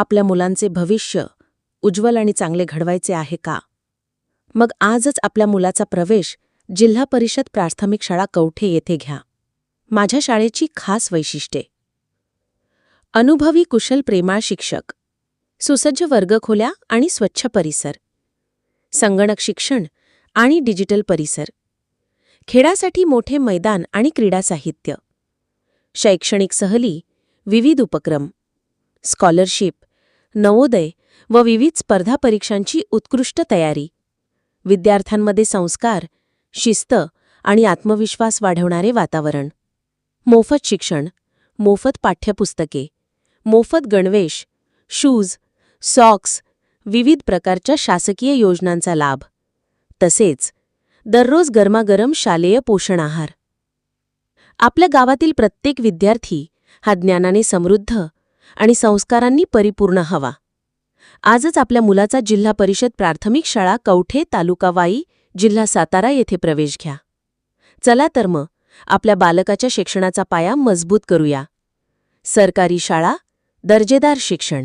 आपल्या मुलांचे भविष्य उज्ज्वल आणि चांगले घडवायचे आहे का? मग आजच आपल्या मुलाचा प्रवेश जिल्हा परिषद प्राथमिक शाळा कवठे येथे घ्या. माझ्या शाळेची खास वैशिष्ट्ये. अनुभवी कुशल प्रेमाळ शिक्षक. सुसज्ज वर्गखोल्या आणि स्वच्छ परिसर. संगणक शिक्षण आणि डिजिटल परिसर. खेळासाठी मोठे मैदान आणि क्रीडा साहित्य. शैक्षणिक सहली विविध उपक्रम. स्कॉलरशिप नवोदय व विविध स्पर्धा परीक्षांची उत्कृष्ट तयारी. विद्यार्थ्यांमध्ये संस्कार शिस्त आणि आत्मविश्वास वाढवणारे वातावरण. मोफत शिक्षण मोफत पाठ्यपुस्तके मोफत गणवेश शूज सॉक्स विविध प्रकारच्या शासकीय योजनांचा लाभ. तसेच दररोज गरमागरम शालेय पोषण आहार. आपल्या गावातील प्रत्येक विद्यार्थी हा ज्ञानाने समृद्ध आणि संस्कारांनी परिपूर्ण हवा. आजच आपल्या मुलाचा जिल्हा परिषद प्राथमिक शाळा कवठे तालुकावाई जिल्हा सातारा येथे प्रवेश घ्या. चला तर मग आपल्या बालकाच्या शिक्षणाचा पाया मजबूत करूया. सरकारी शाळा दर्जेदार शिक्षण.